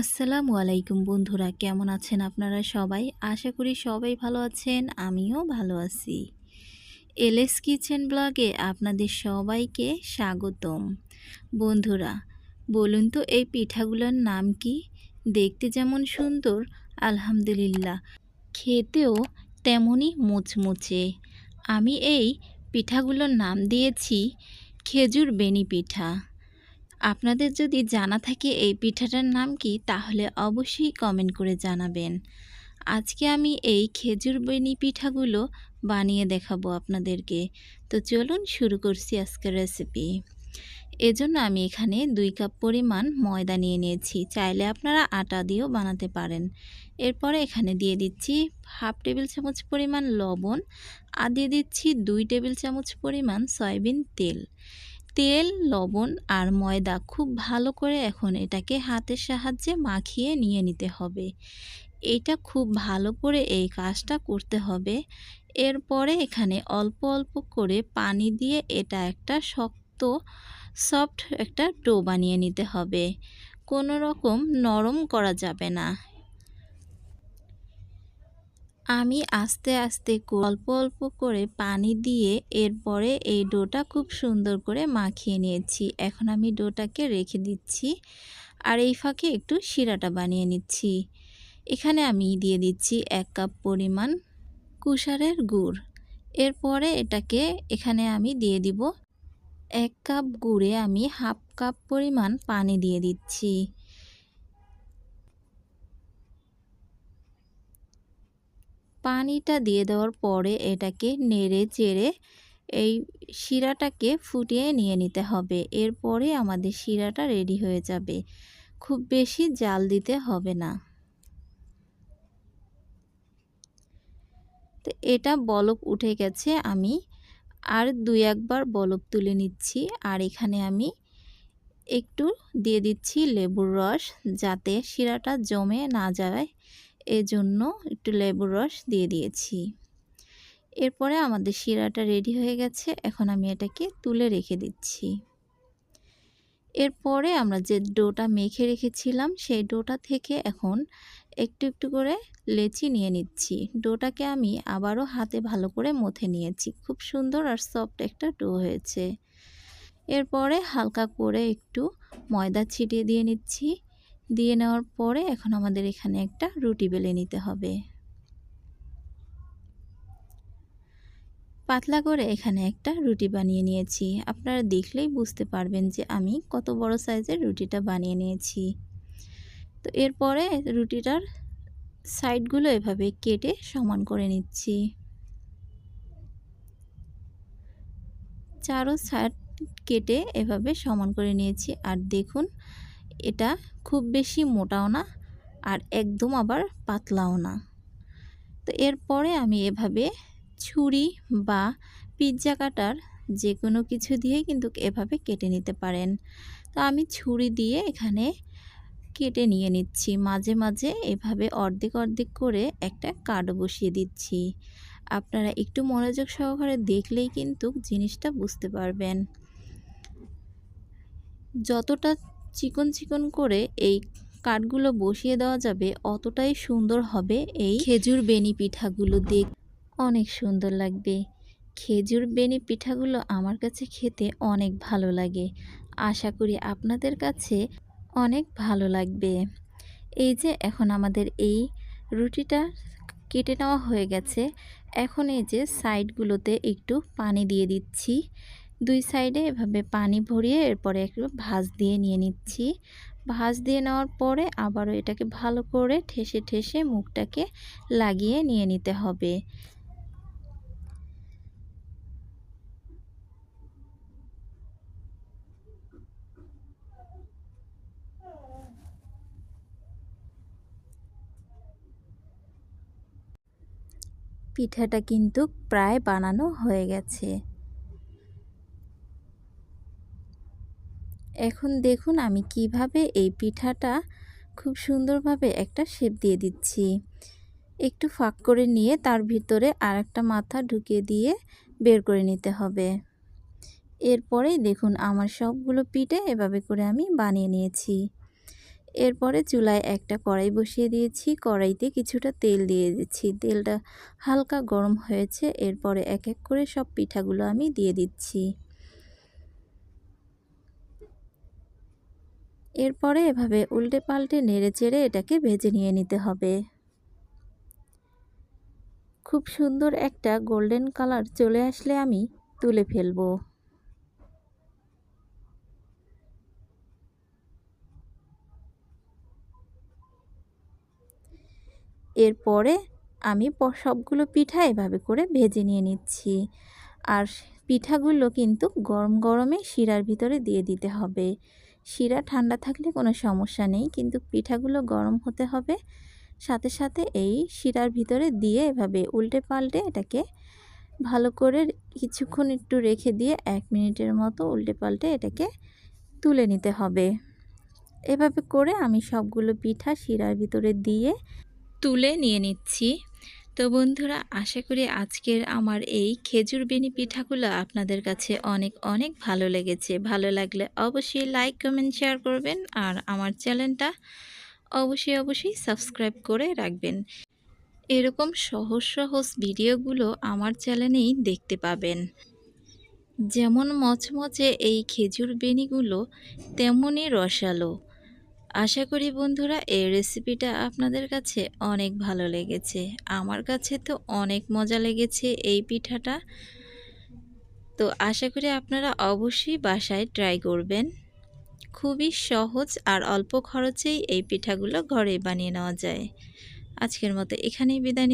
আসসালামু আলাইকুম বন্ধুরা, কেমন আছেন আপনারা সবাই? আশা করি সবাই ভালো আছেন, আমিও ভালো আছি। এলএস কিচেন ব্লগে আপনাদের সবাইকে স্বাগতম। বন্ধুরা, বলুন তো এই পিঠাগুলোর নাম কি? দেখতে যেমন সুন্দর, আলহামদুলিল্লাহ। খেতেও তেমনই মুচমুচে। আমি এই পিঠাগুলোর নাম দিয়েছি খেজুর বেনি পিঠা। আপনাদের যদি জানা থাকে এই পিঠাটার নাম কি, তাহলে অবশ্যই কমেন্ট করে জানাবেন। আজকে আমি এই খেজুর বেনি পিঠাগুলো বানিয়ে দেখাবো আপনাদেরকে। তো চলুন শুরু করছি আজকের রেসিপি এজন্য আমি এখানে দুই কাপ পরিমাণ ময়দা নিয়ে নিয়েছি। চাইলে আপনারা আটা দিয়েও বানাতে পারেন। এরপরে এখানে দিয়ে দিচ্ছি হাফ টেবিল চামচ পরিমাণ লবণ আর দিয়ে দিচ্ছি দুই টেবিল চামচ পরিমাণ সয়াবিন তেল। তেল, লবণ আর ময়দা খুব ভালো করে এখন এটাকে হাতের সাহায্যে মাখিয়ে নিয়ে নিতে হবে। এটা খুব ভালো করে এই কাজটা করতে হবে। এরপরে এখানে অল্প অল্প করে পানি দিয়ে এটা একটা শক্ত, সফট একটা ডো বানিয়ে নিতে হবে। কোনো রকম নরম করা যাবে না। আমি আস্তে আস্তে অল্প অল্প করে পানি দিয়ে এরপরে এই ডোটা খুব সুন্দর করে মাখিয়ে নিয়েছি। এখন আমি ডোটাকে রেখে দিচ্ছি আর এই ফাঁকে একটু শিরাটা বানিয়ে নিচ্ছি। এখানে আমি দিয়ে দিচ্ছি এক কাপ পরিমাণ কুষারের গুড়। এরপরে এটাকে এখানে আমি দিয়ে দিব এক কাপ গুড়ে আমি হাফ কাপ পরিমাণ পানি দিয়ে দিচ্ছি। পানিটা দিয়ে দেওয়ার পরে এটাকে নেড়ে চেড়ে এই শিরাটাকে ফুটিয়ে নিয়ে নিতে হবে। এরপরে আমাদের শিরাটা রেডি হয়ে যাবে। খুব বেশি জাল দিতে হবে না। তো এটা বলক উঠে গেছে, আমি আর দুই একবার বলক তুলে নিচ্ছি। আর এখানে আমি একটু দিয়ে দিচ্ছি লেবুর রস যাতে শিরাটা জমে না যায়। এজন্য একটু লেবুর রস দিয়ে দিয়েছি। এরপরে আমাদের শিরাটা রেডি হয়ে গেছে, এখন আমি এটাকে তুলে রেখে দিচ্ছি। এরপরে আমরা যে ডোটা মেখে রেখেছিলাম, সেই ডোটা থেকে এখন একটু একটু করে লেচি নিয়ে নিচ্ছি। ডোটাকে আমি আবারও হাতে ভালো করে মথে নিয়েছি। খুব সুন্দর আর সফট একটা ডো হয়েছে। এরপরে হালকা করে একটু ময়দা ছিটিয়ে দিয়ে নিচ্ছি। দিয়ে নেওয়ার পরে এখন আমাদের এখানে একটা রুটি বেলে নিতে হবে। পাতলা করে এখানে একটা রুটি বানিয়ে নিয়েছি। আপনারা দেখলেই বুঝতে পারবেন যে আমি কত বড় সাইজের রুটিটা বানিয়ে নিয়েছি। তো এরপরে রুটিটার সাইডগুলো এভাবে কেটে সমান করে নিচ্ছি। চারো সাইড কেটে এভাবে সমান করে নিয়েছি। আর দেখুন এটা খুব বেশি মোটাও না আর একদম আবার পাতলাও না। তো এরপরে আমি এভাবে ছুরি বা পিৎজা কাটার যে কোনো কিছু দিয়ে কিন্তু এভাবে কেটে নিতে পারেন। তো আমি ছুরি দিয়ে এখানে কেটে নিয়ে নিচ্ছি। মাঝে মাঝে এভাবে অর্ধেক অর্ধেক করে একটা কার্ড বসিয়ে দিচ্ছি। আপনারা একটু মনোযোগ সহকারে দেখলেই কিন্তু জিনিসটা বুঝতে পারবেন। যতটা চিকন চিকন করে এই কাঠগুলো বসিয়ে দেওয়া যাবে, অতটাই সুন্দর হবে এই খেজুর বেনি পিঠাগুলো দেখ। অনেক সুন্দর লাগবে। খেজুর বেনি পিঠাগুলো আমার কাছে খেতে অনেক ভালো লাগে। আশা করি আপনাদের কাছে অনেক ভালো লাগবে। এই যে এখন আমাদের এই রুটিটা কেটে নেওয়া হয়ে গেছে। এখন এই যে সাইডগুলোতে একটু পানি দিয়ে দিচ্ছি। দুই সাইডে এভাবে পানি ভরিয়ে এরপরে একটু ভাজ দিয়ে নিয়ে নিচ্ছি। ভাজ দিয়ে নেওয়ার পরে আবারও এটাকে ভালো করে ঠেসে ঠেসে মুখটাকে লাগিয়ে নিয়ে নিতে হবে। পিঠাটা কিন্তু প্রায় বানানো হয়ে গেছে। এখন দেখুন আমি কীভাবে এই পিঠাটা খুব সুন্দরভাবে একটা শেপ দিয়ে দিচ্ছি। একটু ফাঁক করে নিয়ে তার ভিতরে আর একটা মাথা ঢুকিয়ে দিয়ে বের করে নিতে হবে। এরপরেই দেখুন আমার সবগুলো পিঠে এভাবে করে আমি বানিয়ে নিয়েছি। এরপরে চুলায় একটা কড়াই বসিয়ে দিয়েছি। কড়াইতে কিছুটা তেল দিয়ে দিচ্ছি। তেলটা হালকা গরম হয়েছে। এরপরে এক এক করে সব পিঠাগুলো আমি দিয়ে দিচ্ছি। এরপরে এভাবে উল্টে পাল্টে নেড়ে চেড়ে এটাকে ভেজে নিয়ে নিতে হবে। খুব সুন্দর একটা গোল্ডেন কালার চলে আসলে আমি তুলে ফেলব। এরপরে আমি সবগুলো পিঠা এভাবে করে ভেজে নিয়ে নিচ্ছি। আর পিঠাগুলো কিন্তু গরম গরমে শিরার ভিতরে দিয়ে দিতে হবে। শিরা ঠান্ডা থাকলে কোনো সমস্যা নেই, কিন্তু পিঠাগুলো গরম হতে হবে। সাথে সাথে এই শিরার ভিতরে দিয়ে এভাবে উল্টে পাল্টে এটাকে ভালো করে কিছুক্ষণ একটু রেখে দিয়ে এক মিনিটের মতো উল্টে পাল্টে এটাকে তুলে নিতে হবে। এভাবে করে আমি সবগুলো পিঠা শিরার ভিতরে দিয়ে তুলে নিয়ে নিচ্ছি। তো বন্ধুরা, আশা করি আজকের আমার এই খেজুর বেনি পিঠাগুলো আপনাদের কাছে অনেক অনেক ভালো লেগেছে। ভালো লাগলে অবশ্যই লাইক কমেন্ট শেয়ার করবেন আর আমার চ্যানেলটা অবশ্যই অবশ্যই সাবস্ক্রাইব করে রাখবেন। এরকম সহজ সহজ ভিডিওগুলো আমার চ্যানেলেই দেখতে পাবেন। যেমন মচমচে এই খেজুর বেনিগুলো তেমনই রসালো। আশা করি বন্ধুরা এই রেসিপিটা আপনাদের কাছে অনেক ভালো লেগেছে। আমার কাছে তো অনেক মজা লেগেছে এই পিঠাটা। তো আশা করি আপনারা অবশ্যই বাসায় ট্রাই করবেন। খুবই সহজ আর অল্প খরচেই এই পিঠাগুলো ঘরে বানিয়ে নেওয়া যায়। আজকের মতো এখানেই বিদায়